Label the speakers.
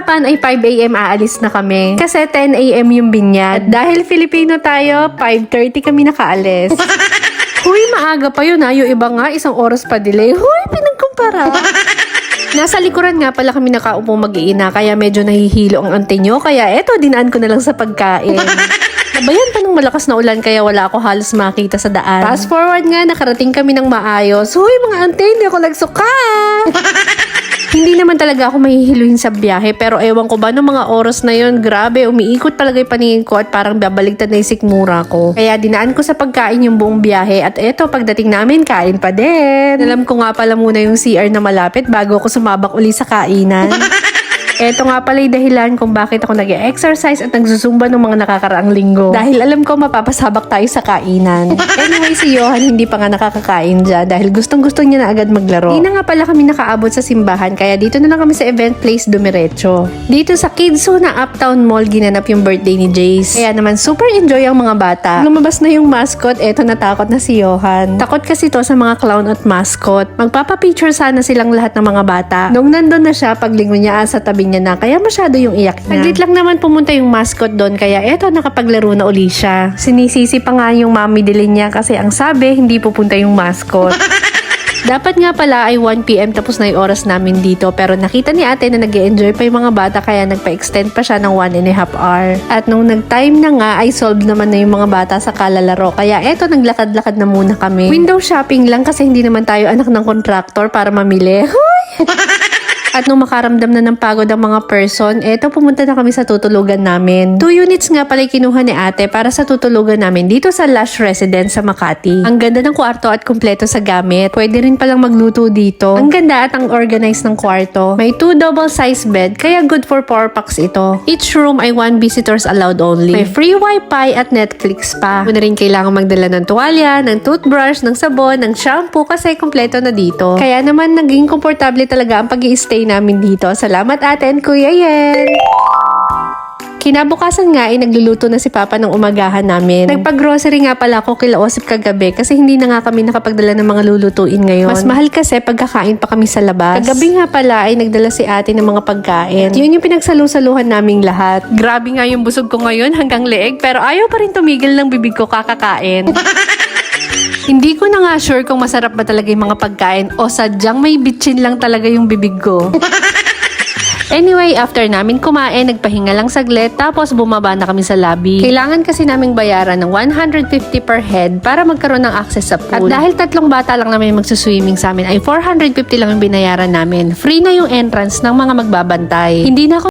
Speaker 1: usapan ay 5am aalis na kami. Kasi 10am yung binyag. At dahil Filipino tayo, 5.30 kami nakaalis. Huy, maaga pa yun ha. Yung iba nga, isang oras pa delay. Huy, pinagkumpara. Nasa likuran nga pala kami nakaupo mag-iina kaya medyo nahihilo ang ante nyo. Kaya eto, dinaan ko na lang sa pagkain. Nabayan pa ng malakas na ulan kaya wala ako halos makita sa daan. Fast forward nga, nakarating kami ng maayos. Huy, mga ante, hindi ako nagsuka. Hindi naman talaga ako mahihiluhin sa biyahe pero ewan ko ba ng mga oras na yon grabe umiikot talaga yung paningin ko at parang babaligtad na yung sikmura ko. Kaya dinaan ko sa pagkain yung buong biyahe at eto pagdating namin kain pa din. Alam ko nga pala muna yung CR na malapit bago ako sumabak uli sa kainan. Eto nga pala yung dahilan kung bakit ako nag exercise at nagsusumba ng mga nakakaraang linggo. Dahil alam ko mapapasabak tayo sa kainan. Anyway, si Johan hindi pa nga nakakakain dyan dahil gustong gusto niya na agad maglaro. Hindi na nga pala kami nakaabot sa simbahan kaya dito na lang kami sa event place Dumiretso. Dito sa Kidso na Uptown Mall ginanap yung birthday ni Jace. Kaya naman super enjoy ang mga bata. Lumabas na yung mascot, eto natakot na si Johan. Takot kasi to sa mga clown at mascot. Magpapapicture sana silang lahat ng mga bata. Nung nandun na siya, paglingon niya ah, sa tabi niya na, kaya masyado yung iyak niya. Saglit lang naman pumunta yung mascot doon, kaya eto nakapaglaro na uli siya. Sinisisi pa nga yung mami dilin niya kasi ang sabi, hindi pupunta yung mascot. Dapat nga pala ay 1pm tapos na yung oras namin dito pero nakita ni ate na nag enjoy pa yung mga bata kaya nagpa-extend pa siya ng 1 and a half hour. At nung nag-time na nga ay solved naman na yung mga bata sa kalalaro kaya eto naglakad-lakad na muna kami. Window shopping lang kasi hindi naman tayo anak ng contractor para mamili. Hoy! At nung makaramdam na ng pagod ang mga person, eto pumunta na kami sa tutulugan namin. Two units nga pala kinuha ni ate para sa tutulugan namin dito sa Lush Residence sa Makati. Ang ganda ng kwarto at kumpleto sa gamit. Pwede rin palang magluto dito. Ang ganda at ang organized ng kwarto. May two double size bed kaya good for 4 packs ito. Each room ay one visitors allowed only. May free wifi at Netflix pa. Hindi na rin kailangan magdala ng tuwalya, ng toothbrush, ng sabon, ng shampoo kasi kumpleto na dito. Kaya naman naging komportable talaga ang pag stay namin dito. Salamat ate and Kuya Yen! Kinabukasan nga ay nagluluto na si Papa ng umagahan namin. Nagpag-grocery nga pala ako kila Osip kagabi kasi hindi na nga kami nakapagdala ng mga lulutuin ngayon. Mas mahal kasi pagkakain pa kami sa labas. Kagabi nga pala ay nagdala si ate ng mga pagkain. Yun yung pinagsalusaluhan naming lahat. Grabe nga yung busog ko ngayon hanggang leeg pero ayaw pa rin tumigil ng bibig ko kakakain. Hindi ko nga sure kung masarap ba talaga yung mga pagkain o sadyang may bitchin lang talaga yung bibig ko. Anyway, after namin kumain, nagpahinga lang saglit, tapos bumaba na kami sa lobby. Kailangan kasi naming bayaran ng 150 per head para magkaroon ng access sa pool. At dahil tatlong bata lang namin magsuswimming sa amin, ay 450 lang yung binayaran namin. Free na yung entrance ng mga magbabantay. Hindi na ako